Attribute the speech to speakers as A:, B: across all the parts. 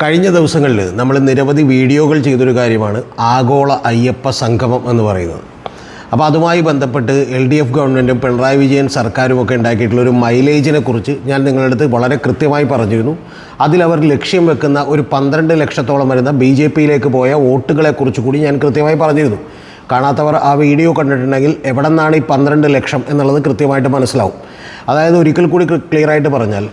A: കഴിഞ്ഞ ദിവസങ്ങളിൽ നമ്മൾ നിരവധി വീഡിയോകൾ ചെയ്തൊരു കാര്യമാണ് ആഗോള അയ്യപ്പ സംഗമം എന്ന് പറയുന്നത്. അപ്പോൾ അതുമായി ബന്ധപ്പെട്ട് എൽ ഡി എഫ് ഗവൺമെന്റും പിണറായി വിജയൻ സർക്കാരും ഒക്കെ ഉണ്ടാക്കിയിട്ടുള്ള ഒരു മൈലേജിനെ കുറിച്ച് ഞാൻ നിങ്ങളുടെ അടുത്ത് വളരെ കൃത്യമായി പറഞ്ഞിരുന്നു. അതിലവർ ലക്ഷ്യം വെക്കുന്ന ഒരു പന്ത്രണ്ട് ലക്ഷത്തോളം വരുന്ന ബി ജെ പിയിലേക്ക് പോയ വോട്ടുകളെക്കുറിച്ച് കൂടി ഞാൻ കൃത്യമായി പറഞ്ഞിരുന്നു. കാണാത്തവർ ആ വീഡിയോ കണ്ടിട്ടുണ്ടെങ്കിൽ എവിടെ നിന്നാണ് ഈ പന്ത്രണ്ട് ലക്ഷം എന്നുള്ളത് കൃത്യമായിട്ട് മനസ്സിലാവും. അതായത് ഒരിക്കൽ കൂടി ക്ലിയറായിട്ട് പറഞ്ഞാൽ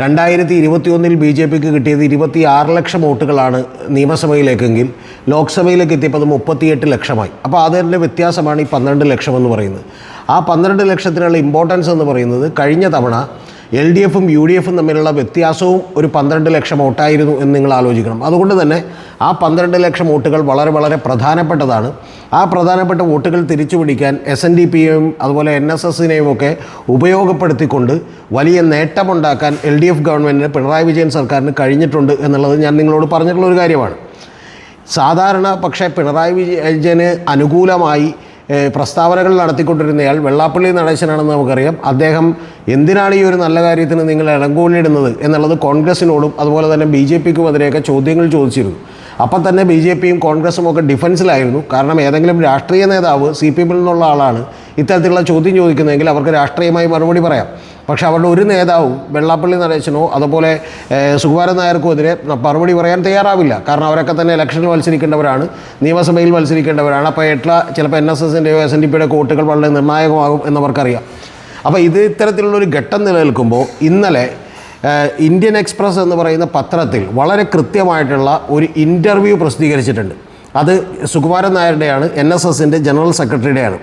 A: രണ്ടായിരത്തി ഇരുപത്തി ഒന്നിൽ ബി ജെ പിക്ക് കിട്ടിയത് ഇരുപത്തി ആറ് ലക്ഷം വോട്ടുകളാണ് നിയമസഭയിലേക്കെങ്കിൽ. ലോക്സഭയിലേക്ക് എത്തിയപ്പോൾ അത് മുപ്പത്തിയെട്ട് ലക്ഷമായി. അപ്പോൾ അതിന്റെ വ്യത്യാസമാണ് ഈ പന്ത്രണ്ട് ലക്ഷം എന്ന് പറയുന്നത്. ആ പന്ത്രണ്ട് ലക്ഷത്തിനുള്ള ഇമ്പോർട്ടൻസ് എന്ന് പറയുന്നത് കഴിഞ്ഞ തവണ എൽ ഡി എഫും യു ഡി എഫും തമ്മിലുള്ള വ്യത്യാസവും ഒരു പന്ത്രണ്ട് ലക്ഷം വോട്ടായിരുന്നു എന്ന് നിങ്ങൾ ആലോചിക്കണം. അതുകൊണ്ട് തന്നെ ആ പന്ത്രണ്ട് ലക്ഷം വോട്ടുകൾ വളരെ വളരെ പ്രധാനപ്പെട്ടതാണ്. ആ പ്രധാനപ്പെട്ട വോട്ടുകൾ തിരിച്ചു പിടിക്കാൻ എസ് എൻ ഡി പിയെയും അതുപോലെ എൻ എസ് എസിനെയും ഒക്കെ ഉപയോഗപ്പെടുത്തിക്കൊണ്ട് വലിയ നേട്ടമുണ്ടാക്കാൻ എൽ ഡി എഫ് ഗവൺമെന്റിന് പിണറായി വിജയൻ സർക്കാരിന് കഴിഞ്ഞിട്ടുണ്ട് എന്നുള്ളത് ഞാൻ നിങ്ങളോട് പറഞ്ഞിട്ടുള്ള ഒരു കാര്യമാണ്. സാധാരണ പക്ഷേ പിണറായി വിജയന് അനുകൂലമായി പ്രസ്താവനകൾ നടത്തിക്കൊണ്ടിരുന്നയാൾ വെള്ളാപ്പള്ളി നടേശനാണെന്ന് നമുക്കറിയാം. അദ്ദേഹം എന്തിനാണ് ഈ ഒരു നല്ല കാര്യത്തിന് നിങ്ങൾ ഇടങ്കോലിടുന്നത് എന്നുള്ളത് കോൺഗ്രസിനോടും അതുപോലെ തന്നെ ബി ജെ പിക്കും അതിനെയൊക്കെ ചോദ്യങ്ങൾ ചോദിച്ചിരുന്നു. അപ്പം തന്നെ ബി ജെ പിയും കോൺഗ്രസും ഒക്കെ ഡിഫൻസിലായിരുന്നു. കാരണം ഏതെങ്കിലും രാഷ്ട്രീയ നേതാവ് സി പി എമ്മിൽ നിന്നുള്ള ആളാണ്. ഇത്തരത്തിലുള്ള ചോദ്യം ചോദിക്കുന്നതെങ്കിൽ അവർക്ക് രാഷ്ട്രീയമായി മറുപടി പറയാം. പക്ഷേ അവരുടെ ഒരു നേതാവും വെള്ളാപ്പള്ളി നടേശനോ അതുപോലെ സുകുമാരൻ നായർക്കോ എതിരെ മറുപടി പറയാൻ തയ്യാറാവില്ല. കാരണം അവരൊക്കെ തന്നെ ഇലക്ഷനിൽ മത്സരിക്കേണ്ടവരാണ് നിയമസഭയിൽ മത്സരിക്കേണ്ടവരാണ്. അപ്പോൾ എട്ല ചിലപ്പോൾ എൻ എസ് എസിന്റെയോ എസ് എൻ ഡി പിയുടെ വോട്ടുകൾ വളരെ നിർണായകമാകും എന്നവർക്കറിയാം. അപ്പോൾ ഇത് ഇത്തരത്തിലുള്ളൊരു ഘട്ടം നിലനിൽക്കുമ്പോൾ ഇന്നലെ ഇന്ത്യൻ എക്സ്പ്രസ് എന്ന് പറയുന്ന പത്രത്തിൽ വളരെ കൃത്യമായിട്ടുള്ള ഒരു ഇന്റർവ്യൂ പ്രസിദ്ധീകരിച്ചിട്ടുണ്ട്. അത് സുകുമാരൻ നായരുടെയാണ് എൻ എസ് എസിന്റെ ജനറൽ സെക്രട്ടറിയുടെയാണ്.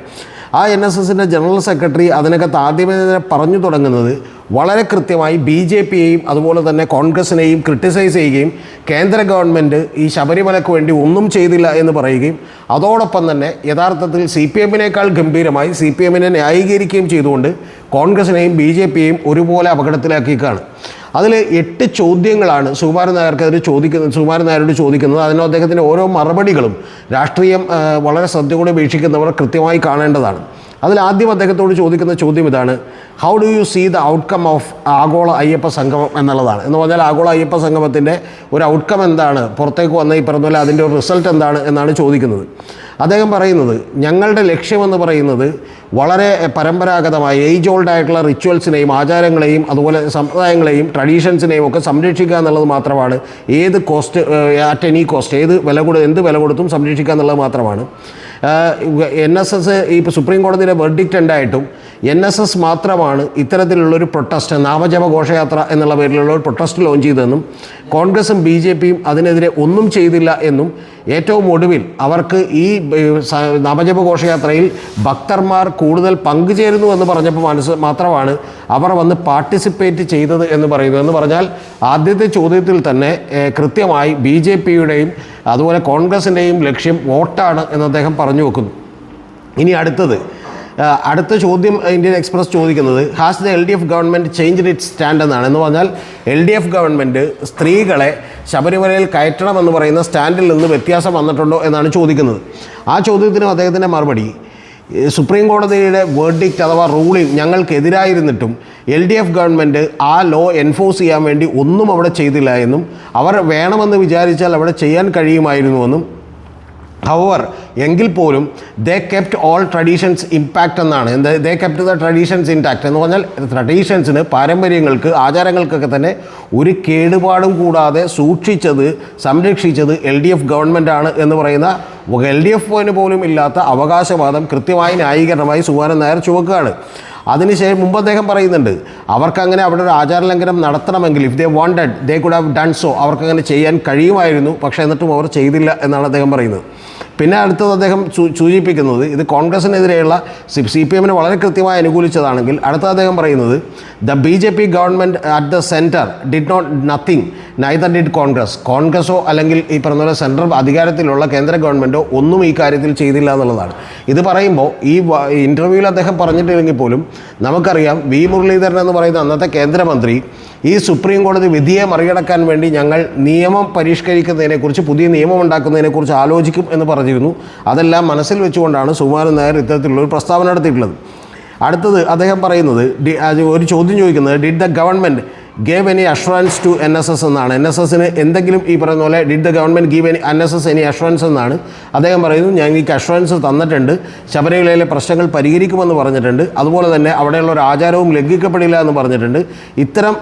A: ആ എൻ എസ് എസിന്റെ ജനറൽ സെക്രട്ടറി അതിനകത്ത് ആദ്യമേ തന്നെ പറഞ്ഞു തുടങ്ങുന്നത് വളരെ കൃത്യമായി ബി ജെ പിയെയും അതുപോലെ തന്നെ കോൺഗ്രസിനെയും ക്രിട്ടിസൈസ് ചെയ്യുകയും കേന്ദ്ര ഗവൺമെന്റ് ഈ ശബരിമലയ്ക്ക് വേണ്ടി ഒന്നും ചെയ്തില്ല എന്ന് പറയുകയും അതോടൊപ്പം തന്നെ യഥാർത്ഥത്തിൽ സി പി എമ്മിനേക്കാൾ ഗംഭീരമായി സി പി എമ്മിനെ ന്യായീകരിക്കുകയും ചെയ്തുകൊണ്ട് കോൺഗ്രസിനെയും ബി ജെ പിയെയും ഒരുപോലെ അപകടത്തിലാക്കിയേക്കാണ് അതിൽ എട്ട് ചോദ്യങ്ങളാണ് സുകുമാരൻ നായർക്കെതിരെ ചോദിക്കുന്നത് സുകുമാരൻ നായരോട് ചോദിക്കുന്നത്. അതിനോ അദ്ദേഹത്തിന്റെ ഓരോ മറുപടികളും രാഷ്ട്രീയം വളരെ ശ്രദ്ധയോടെ വീക്ഷിക്കുന്നവർ കൃത്യമായി കാണേണ്ടതാണ്. അതിൽ ആദ്യം അദ്ദേഹത്തോട് ചോദിക്കുന്ന ചോദ്യം ഇതാണ് how do you see the outcome of Agola Ayyappa Sangamam എന്നുള്ളതാണ്? എന്ന് പറഞ്ഞാൽ ആഗോള അയ്യപ്പ സംഗമത്തിന്റെ ഒരു ഔട്ട്കം എന്താണ് പുറത്തേക്ക് വന്ന ഈ പറഞ്ഞ അതിന്റെ ഒരു റിസൾട്ട് എന്താണ് എന്നാണ് ചോദിക്കുന്നത്. അദ്ദേഹം പറയുന്നത് ഞങ്ങളുടെ ലക്ഷ്യമെന്ന് പറയുന്നത് വളരെ പരമ്പരാഗതമായ ഏജ് ഓൾഡ് ആയിട്ടുള്ള റിച്വൽസിനെയും ആചാരങ്ങളെയും അതുപോലെ സമ്പ്രദായങ്ങളെയും ട്രഡീഷൻസിനെയും ഒക്കെ സംരക്ഷിക്കുക എന്നുള്ളത് മാത്രമാണ്. ഏത് കോസ്റ്റ് അറ്റ് എനി കോസ്റ്റ് ഏത് വില കൊടു എന്ത് വില കൊടുത്തും സംരക്ഷിക്കുക എന്നുള്ളത് മാത്രമാണ്. എൻ എസ് എസ് ഇപ്പോൾ സുപ്രീം കോടതിയിലെ വെർഡിക്റ്റ് ഉണ്ടായിട്ടും എൻ എസ് എസ് മാത്രമാണ് ഇത്തരത്തിലുള്ളൊരു പ്രൊട്ടസ്റ്റ് നാമജപ ഘോഷയാത്ര എന്നുള്ള പേരിലുള്ള ഒരു പ്രൊട്ടസ്റ്റ് ലോഞ്ച് ചെയ്തതെന്നും കോൺഗ്രസും ബി ജെ പിയും അതിനെതിരെ ഒന്നും ചെയ്തില്ല എന്നും ഏറ്റവും ഒടുവിൽ അവർക്ക് ഈ നാമജപ ഘോഷയാത്രയിൽ ഭക്തന്മാർ കൂടുതൽ പങ്കുചേരുന്നു എന്ന് പറഞ്ഞപ്പോൾ മനസ്സ് മാത്രമാണ് അവർ വന്ന് പാർട്ടിസിപ്പേറ്റ് ചെയ്തത് എന്ന് പറയുന്നത്. എന്ന് പറഞ്ഞാൽ ആദ്യത്തെ ചോദ്യത്തിൽ തന്നെ കൃത്യമായി ബി ജെ പിയുടെയും അതുപോലെ കോൺഗ്രസിന്റെയും ലക്ഷ്യം വോട്ടാണ് എന്ന് അദ്ദേഹം പറഞ്ഞു വെക്കുന്നു. ഇനി അടുത്തത് അടുത്ത ചോദ്യം ഇന്ത്യൻ എക്സ്പ്രസ് ചോദിക്കുന്നത് has the L D F government change it stand എന്നാണ്. എന്ന് പറഞ്ഞാൽ എൽ ഡി എഫ് ഗവൺമെന്റ് സ്ത്രീകളെ ശബരിമലയിൽ കയറ്റണമെന്ന് പറയുന്ന സ്റ്റാൻഡിൽ നിന്ന് വ്യത്യാസം വന്നിട്ടുണ്ടോ എന്നാണ് ചോദിക്കുന്നത്. ആ ചോദ്യത്തിന് അദ്ദേഹത്തിന്റെ മറുപടി സുപ്രീം കോടതിയുടെ വേർഡിക്റ്റ് അഥവാ റൂളിംഗ് ഞങ്ങൾക്കെതിരായിരുന്നിട്ടും എൽ ഡി എഫ് ഗവൺമെന്റ് ആ ലോ എൻഫോഴ്സ് ചെയ്യാൻ വേണ്ടി ഒന്നും അവിടെ ചെയ്തില്ല എന്നും അവർ വേണമെന്ന് വിചാരിച്ചാൽ അവിടെ ചെയ്യാൻ കഴിയുമായിരുന്നുവെന്നും ഹവർ എങ്കിൽ പോലും they kept all traditions impact എന്നാണ്. എന്ത്? They kept the traditions intact എന്ന് പറഞ്ഞാൽ ട്രഡീഷൻസിന് പാരമ്പര്യങ്ങൾക്ക് ആചാരങ്ങൾക്കൊക്കെ തന്നെ ഒരു കേടുപാടും കൂടാതെ സൂക്ഷിച്ചത് സംരക്ഷിച്ചത് എൽ ഡി എഫ് ഗവൺമെന്റാണ് എന്ന് പറയുന്ന എൽ ഡി എഫിന് പോലും ഇല്ലാത്ത അവകാശവാദം കൃത്യമായി ന്യായീകരണമായി സുവാനം നായർ ചുവക്കുകയാണ്. അതിനുശേഷം മുമ്പ് അദ്ദേഹം പറയുന്നുണ്ട് അവർക്കങ്ങനെ അവിടെ ഒരു ആചാരലംഘനം നടത്തണമെങ്കിൽ if they wanted they could have done so അവർക്കങ്ങനെ ചെയ്യാൻ കഴിയുമായിരുന്നു. പക്ഷേ എന്നിട്ടും അവർ ചെയ്തില്ല എന്നാണ് അദ്ദേഹം പറയുന്നത്. പിന്നെ അടുത്തത് അദ്ദേഹം സൂചിപ്പിക്കുന്നത് ഇത് കോൺഗ്രസിനെതിരെയുള്ള സി പി എമ്മിനെ വളരെ കൃത്യമായി അനുകൂലിച്ചതാണെങ്കിൽ അടുത്ത അദ്ദേഹം പറയുന്നത് the B J P government at the centre did not nothing neither did Congress കോൺഗ്രസോ അല്ലെങ്കിൽ ഈ പറഞ്ഞ പോലെ സെൻട്രൽ അധികാരത്തിലുള്ള കേന്ദ്ര ഗവൺമെന്റോ ഒന്നും ഈ കാര്യത്തിൽ ചെയ്തില്ല എന്നുള്ളതാണ്. ഇത് പറയുമ്പോൾ ഈ ഇന്റർവ്യൂവിൽ അദ്ദേഹം പറഞ്ഞിട്ടില്ലെങ്കിൽ പോലും നമുക്കറിയാം വി മുരളീധരൻ എന്ന് പറയുന്ന അന്നത്തെ കേന്ദ്രമന്ത്രി ഈ സുപ്രീം കോടതി വിധിയെ മറികടക്കാൻ വേണ്ടി ഞങ്ങൾ നിയമം പരിഷ്കരിക്കുന്നതിനെക്കുറിച്ച് പുതിയ നിയമം ഉണ്ടാക്കുന്നതിനെക്കുറിച്ച് ആലോചിക്കും എന്ന് പറഞ്ഞിരുന്നു. അതെല്ലാം മനസ്സിൽ വെച്ചുകൊണ്ടാണ് സുകുമാരൻ നായർ ഇത്തരത്തിലുള്ള ഒരു പ്രസ്താവന നടത്തിയിട്ടുള്ളത്. അടുത്തത് അദ്ദേഹം പറയുന്നത് ഒരു ചോദ്യം ചോദിക്കുന്നത് did the government gave any assurance to N S S എന്നാണ്. എൻ എസ് എസിന് എന്തെങ്കിലും ഈ പറയുന്ന പോലെ did the government give any N S S any assurance എന്നാണ്. അദ്ദേഹം പറയുന്നു ഞങ്ങൾക്ക് അഷ്വറൻസ് തന്നിട്ടുണ്ട്. ശബരിമലയിലെ പ്രശ്നങ്ങൾ പരിഹരിക്കുമെന്ന് പറഞ്ഞിട്ടുണ്ട്. അതുപോലെ തന്നെ അവിടെയുള്ള ഒരു ആചാരവും ലംഘിക്കപ്പെടില്ല എന്ന് പറഞ്ഞിട്ടുണ്ട്. ഇത്തരം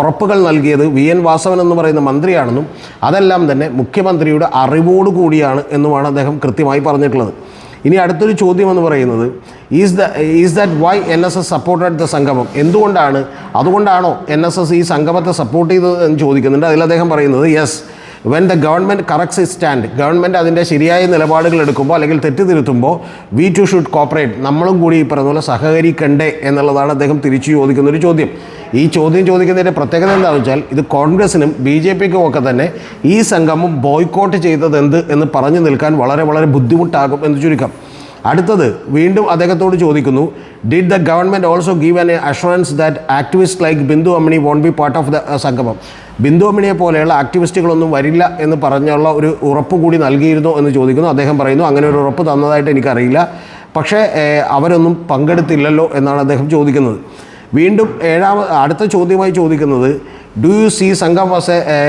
A: ഉറപ്പുകൾ നൽകിയത് വി എൻ വാസവൻ എന്ന് പറയുന്ന മന്ത്രിയാണെന്നും അതെല്ലാം തന്നെ മുഖ്യമന്ത്രിയുടെ അറിവോടുകൂടിയാണ് എന്നുമാണ് അദ്ദേഹം കൃത്യമായി പറഞ്ഞിട്ടുള്ളത്. ഇനി അടുത്തൊരു ചോദ്യം എന്ന് പറയുന്നത് is the is that why N S S supported the Sangamam? എന്തുകൊണ്ടാണ്? അതുകൊണ്ടാണോ എൻ എസ് എസ് ഈ സംഗമത്തെ സപ്പോർട്ട് ചെയ്തത് എന്ന് ചോദിക്കുന്നുണ്ട്. അതിൽ അദ്ദേഹം പറയുന്നത് yes when the government corrects is stand government അതിന്റെ ശരിയായ നിലപാടുകൾ എടുക്കുമ്പോൾ അല്ലെങ്കിൽ തെറ്റുതിരുത്തുമ്പോൾ വി ടു ഷുഡ് കോപ്പറേറ്റ് നമ്മളും കൂടി ഈ പറഞ്ഞ പോലെ സഹകരിക്കണ്ടേ എന്നുള്ളതാണ് അദ്ദേഹം തിരിച്ചു ചോദിക്കുന്നൊരു ചോദ്യം. ഈ ചോദ്യം ചോദിക്കുന്നതിന്റെ പ്രത്യേകത എന്താണെന്ന് വെച്ചാൽ ഇത് കോൺഗ്രസിനും ബി ജെ പിക്കും ഒക്കെ തന്നെ ഈ സംഗമം ബോയ്ക്കോട്ട് ചെയ്തത് എന്ത് എന്ന് പറഞ്ഞു നിൽക്കാൻ വളരെ വളരെ ബുദ്ധിമുട്ടാകും എന്ന് ചുരുക്കം. അടുത്തത് വീണ്ടും അദ്ദേഹത്തോട് ചോദിക്കുന്നു did the government also give an assurance that activist like Bindu Ammini won't be part of the Sangamam? Bindu അമ്മിണിയെ പോലെയുള്ള ആക്ടിവിസ്റ്റുകളൊന്നും വരില്ല എന്ന് പറഞ്ഞുള്ള ഒരു ഉറപ്പ് കൂടി നൽകിയിരുന്നു എന്ന് ചോദിക്കുന്നു. അദ്ദേഹം പറയുന്നു അങ്ങനെ ഒരു ഉറപ്പ് തന്നതായിട്ട് എനിക്കറിയില്ല. പക്ഷേ അവരൊന്നും പങ്കെടുത്തില്ലല്ലോ എന്നാണ് അദ്ദേഹം ചോദിക്കുന്നത്. വീണ്ടും ഏഴാമ അടുത്ത ചോദ്യമായി ചോദിക്കുന്നത് do you see Sangam was a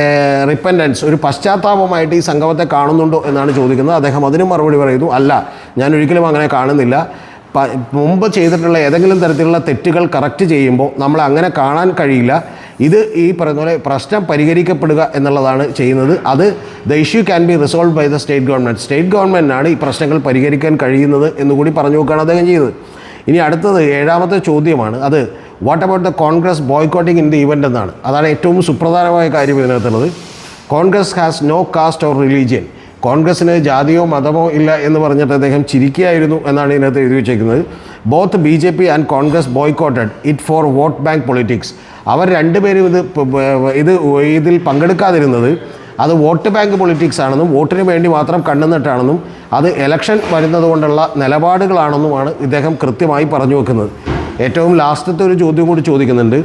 A: repentance ഒരു പശ്ചാത്താപമായിട്ട് ഈ സംഗമത്തെ കാണുന്നുണ്ടോ എന്നാണ് ചോദിക്കുന്നത്. അദ്ദേഹം അതിനും മറുപടി പറയുന്നു അല്ല ഞാൻ ഒരിക്കലും അങ്ങനെ കാണുന്നില്ല. മുമ്പ് ചെയ്തിട്ടുള്ള ഏതെങ്കിലും തരത്തിലുള്ള തെറ്റുകൾ കറക്റ്റ് ചെയ്യുമ്പോൾ നമ്മൾ അങ്ങനെ കാണാൻ കഴിയില്ല. ഇത് ഈ പറയുന്ന പോലെ പ്രശ്നം പരിഹരിക്കപ്പെടുക എന്നുള്ളതാണ് ചെയ്യുന്നത്. അത് the issue can be resolve by the state government state ഗവൺമെന്റിനാണ് ഈ പ്രശ്നങ്ങൾ പരിഹരിക്കാൻ കഴിയുന്നത് എന്നുകൂടി പറഞ്ഞു നോക്കുകയാണ് അദ്ദേഹം ചെയ്തത് ഇനി അടുത്തത് ഏഴാമത്തെ ചോദ്യമാണ്. അത് what about the Congress boycotting in the event എന്നാണ്. അതാണ് ഏറ്റവും സുപ്രധാനമായ കാര്യം ഇതിനകത്തുള്ളത്. Congress has no caste or religion കോൺഗ്രസ്സിന് ജാതിയോ മതമോ ഇല്ല എന്ന് പറഞ്ഞിട്ട് അദ്ദേഹം ചിരിക്കുകയായിരുന്നു എന്നാണ് ഇതിനകത്ത് എഴുതി വെച്ചേക്കുന്നത്. Both B J P and Congress boycotted it for vote bank politics അവർ രണ്ടുപേരും ഇത് ഇത് ഇതിൽ പങ്കെടുക്കാതിരുന്നത് അത് വോട്ട് ബാങ്ക് പൊളിറ്റിക്സ് ആണെന്നും വോട്ടിന് വേണ്ടി മാത്രം കണ്ണുന്നിട്ടാണെന്നും അത് ഇലക്ഷൻ വരുന്നത് കൊണ്ടുള്ള നിലപാടുകളാണെന്നുമാണ് ഇദ്ദേഹം കൃത്യമായി പറഞ്ഞു വെക്കുന്നത്. ഏറ്റവും ലാസ്റ്റത്തെ ഒരു ചോദ്യം കൂടി ചോദിക്കുന്നുണ്ട്.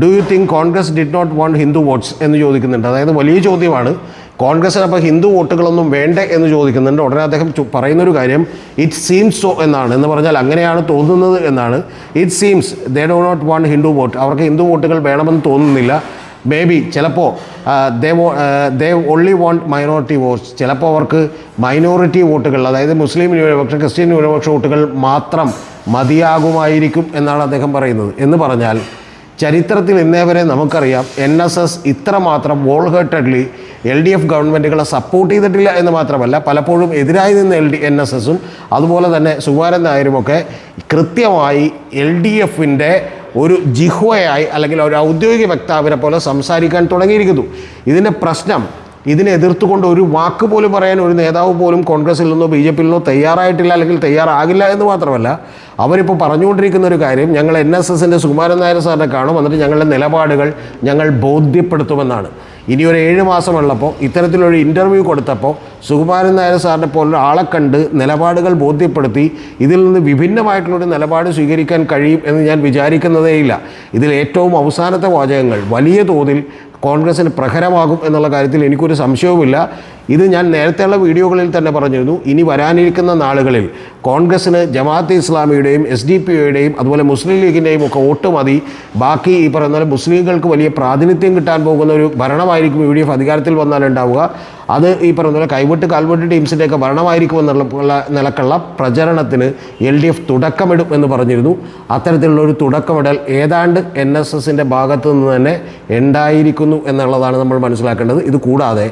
A: Do you think Congress did not want Hindu votes എന്ന് ചോദിക്കുന്നുണ്ട്. അതായത് വലിയ ചോദ്യമാണ്. കോൺഗ്രസ്സിന് അപ്പോൾ ഹിന്ദു വോട്ടുകളൊന്നും വേണ്ട എന്ന് ചോദിക്കുന്നുണ്ട്. ഉടനെ അദ്ദേഹം പറയുന്നൊരു കാര്യം ഇറ്റ് സീംസ് സോ എന്നാണ്. എന്ന് പറഞ്ഞാൽ അങ്ങനെയാണ് തോന്നുന്നത് എന്നാണ്. It seems they do not want Hindu vote അവർക്ക് ഹിന്ദു വോട്ടുകൾ വേണമെന്ന് തോന്നുന്നില്ല. മേ ബി ചിലപ്പോൾ they they only want minority votes ചിലപ്പോൾ അവർക്ക് മൈനോറിറ്റി വോട്ടുകൾ അതായത് മുസ്ലിം ന്യൂനപക്ഷം ക്രിസ്ത്യൻ ന്യൂനപക്ഷ വോട്ടുകൾ മാത്രം മതിയാകുമായിരിക്കും എന്നാണ് അദ്ദേഹം പറയുന്നത്. എന്ന് പറഞ്ഞാൽ ചരിത്രത്തിൽ ഇന്നേ വരെ നമുക്കറിയാം എൻ എസ് എസ് ഇത്രമാത്രം wholeheartedly L D F ഗവൺമെന്റുകളെ സപ്പോർട്ട് ചെയ്തിട്ടില്ല എന്ന് മാത്രമല്ല പലപ്പോഴും എതിരായി നിന്ന് എൽ ഡി എൻ എസ് എസും അതുപോലെ തന്നെ സുകുമാരൻ നായരുമൊക്കെ കൃത്യമായി എൽ ഡി എഫിന്റെ ഒരു ജിഹ്വയായി അല്ലെങ്കിൽ ഒരു ഔദ്യോഗിക വക്താവിനെ പോലെ സംസാരിക്കാൻ തുടങ്ങിയിരിക്കുന്നു. ഇതിന്റെ പ്രശ്നം ഇതിനെ എതിർത്തുകൊണ്ട് ഒരു വാക്ക് പോലും പറയാൻ ഒരു നേതാവ് പോലും കോൺഗ്രസിൽ നിന്നോ ബി ജെ പിയിൽ നിന്നോ തയ്യാറായിട്ടില്ല അല്ലെങ്കിൽ തയ്യാറാകില്ല എന്ന് മാത്രമല്ല അവരിപ്പോൾ പറഞ്ഞുകൊണ്ടിരിക്കുന്ന ഒരു കാര്യം ഞങ്ങൾ എൻ എസ് എസിന്റെ സുകുമാരൻ നായർ സാറിനെ കാണും എന്നിട്ട് ഞങ്ങളുടെ നിലപാടുകൾ ഞങ്ങൾ ബോധ്യപ്പെടുത്തുമെന്നാണ്. ഇനി ഒരു ഏഴ് മാസമുള്ളപ്പോൾ ഇത്തരത്തിലൊരു ഇന്റർവ്യൂ കൊടുത്തപ്പോൾ സുകുമാരൻ നായർ സാറിനെ പോലുള്ള ആളെ കണ്ട് നിലപാടുകൾ ബോധ്യപ്പെടുത്തി ഇതിൽ നിന്ന് വിഭിന്നമായിട്ടുള്ളൊരു നിലപാട് സ്വീകരിക്കാൻ കഴിയും എന്ന് ഞാൻ വിചാരിക്കുന്നതേയില്ല. ഇതിൽ ഏറ്റവും അവസാനത്തെ വാചകങ്ങൾ വലിയ തോതിൽ കോൺഗ്രസിന് പ്രഹരമാകും എന്നുള്ള കാര്യത്തിൽ എനിക്കൊരു സംശയവുമില്ല. ഇത് ഞാൻ നേരത്തെയുള്ള വീഡിയോകളിൽ തന്നെ പറഞ്ഞിരുന്നു. ഇനി വരാനിരിക്കുന്ന നാളുകളിൽ കോൺഗ്രസ്സിന് ജമാഅത്ത് ഇസ്ലാമിയുടെയും എസ് ഡി പി യുടെയും അതുപോലെ മുസ്ലിം ലീഗിന്റെയും ഒക്കെ വോട്ട് മതി. ബാക്കി ഈ പറയുന്ന മുസ്ലിങ്ങൾക്ക് വലിയ പ്രാതിനിധ്യം കിട്ടാൻ പോകുന്ന ഒരു ഭരണമായിരിക്കും യു ഡി എഫ് അധികാരത്തിൽ വന്നാലുണ്ടാവുക അത് ഈ പറയുന്ന പോലെ കൈവിട്ട് കാൽവെട്ട് ടീംസിന്റെയൊക്കെ ഭരണമായിരിക്കും എന്നുള്ള നിലക്കുള്ള പ്രചരണത്തിന് എൽ ഡി എഫ് തുടക്കമിടും എന്ന് പറഞ്ഞിരുന്നു. അത്തരത്തിലുള്ള ഒരു തുടക്കമിടൽ ഏതാണ്ട് എൻ എസ് എസിന്റെ ഭാഗത്തു നിന്ന് തന്നെ ഉണ്ടായിരിക്കുന്നു എന്നുള്ളതാണ് നമ്മൾ മനസ്സിലാക്കേണ്ടത്. ഇത് കൂടാതെ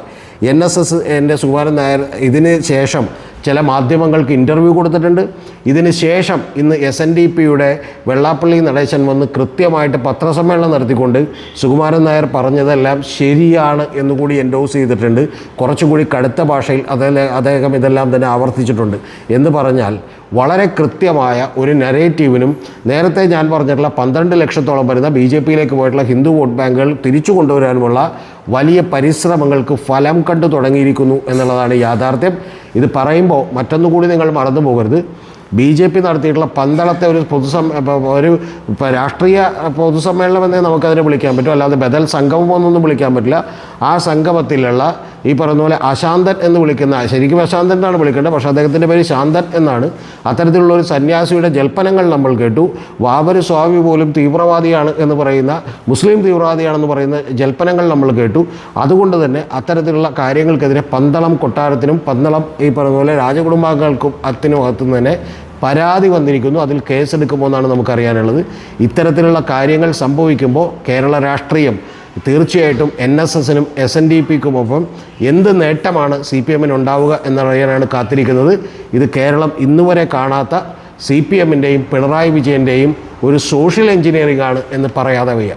A: എൻ എസ് എസ് എന്റെ സുകുമാരൻ നായർ ഇതിന് ശേഷം ചില മാധ്യമങ്ങൾക്ക് ഇന്റർവ്യൂ കൊടുത്തിട്ടുണ്ട്. ഇതിന് ശേഷം ഇന്ന് എസ് എൻ ഡി പിയുടെ വെള്ളാപ്പള്ളി നടേശൻ വന്ന് കൃത്യമായിട്ട് പത്രസമ്മേളനം നടത്തിക്കൊണ്ട് സുകുമാരൻ നായർ പറഞ്ഞതെല്ലാം ശരിയാണ് എന്നുകൂടി എൻഡോസ് ചെയ്തിട്ടുണ്ട്. കുറച്ചുകൂടി കടുത്ത ഭാഷയിൽ അതേ അദ്ദേഹം ഇതെല്ലാം തന്നെ ആവർത്തിച്ചിട്ടുണ്ട്. എന്ന് പറഞ്ഞാൽ വളരെ കൃത്യമായ ഒരു നെറേറ്റീവിനും നേരത്തെ ഞാൻ പറഞ്ഞിട്ടുള്ള പന്ത്രണ്ട് ലക്ഷത്തോളം വരുന്ന ബി ജെ പിയിലേക്ക് പോയിട്ടുള്ള ഹിന്ദു വോട്ട് ബാങ്കുകൾ തിരിച്ചു കൊണ്ടുവരാനുമുള്ള വലിയ പരിശ്രമങ്ങൾക്ക് ഫലം കണ്ടു തുടങ്ങിയിരിക്കുന്നു എന്നുള്ളതാണ് യാഥാർത്ഥ്യം. ഇത് പറയുമ്പോൾ മറ്റൊന്നുകൂടി നിങ്ങൾ മറന്നു പോകരുത്. ബി ജെ പി നടത്തിയിട്ടുള്ള പന്തളത്തെ ഒരു പൊതുസം ഒരു രാഷ്ട്രീയ പൊതുസമ്മേളനം എന്നേ നമുക്കതിനെ വിളിക്കാൻ പറ്റും. അല്ലാതെ ബദൽ സംഗമം എന്നൊന്നും വിളിക്കാൻ പറ്റില്ല. ആ സംഗമത്തിലുള്ള ഈ പറയുന്ന പോലെ അശാന്തൻ എന്ന് വിളിക്കുന്ന ശരിക്കും അശാന്തൻ എന്നാണ് വിളിക്കേണ്ടത് പക്ഷേ അദ്ദേഹത്തിന്റെ പേര് ശാന്തൻ എന്നാണ്. അത്തരത്തിലുള്ള ഒരു സന്യാസിയുടെ ജൽപ്പനങ്ങൾ നമ്മൾ കേട്ടു. വാവര് സ്വാമി പോലും തീവ്രവാദിയാണ് എന്ന് പറയുന്ന മുസ്ലിം തീവ്രവാദിയാണെന്ന് പറയുന്ന ജൽപ്പനങ്ങൾ നമ്മൾ കേട്ടു. അതുകൊണ്ട് തന്നെ അത്തരത്തിലുള്ള കാര്യങ്ങൾക്കെതിരെ പന്തളം കൊട്ടാരത്തിനും പന്തളം ഈ പറയുന്ന പോലെ രാജകുടുംബാംഗങ്ങൾക്കും അത്തിനും അകത്തുനിന്ന് തന്നെ പരാതി വന്നിരിക്കുന്നു. അതിൽ കേസെടുക്കുമോ എന്നാണ് നമുക്കറിയാനുള്ളത്. ഇത്തരത്തിലുള്ള കാര്യങ്ങൾ സംഭവിക്കുമ്പോൾ കേരള രാഷ്ട്രീയം തീർച്ചയായിട്ടും എൻ എസ് എസിനും എസ് എൻ ഡി പിക്കുമൊപ്പം എന്ത് നേട്ടമാണ് സി പി എമ്മിന് ഉണ്ടാവുക എന്നറിയാനാണ് കാത്തിരിക്കുന്നത്. ഇത് കേരളം ഇന്നുവരെ കാണാത്ത സി പി എമ്മിന്റെയും പിണറായി വിജയന്റെയും ഒരു സോഷ്യൽ എഞ്ചിനീയറിംഗ് ആണ് എന്ന് പറയാതെ വയ്യ.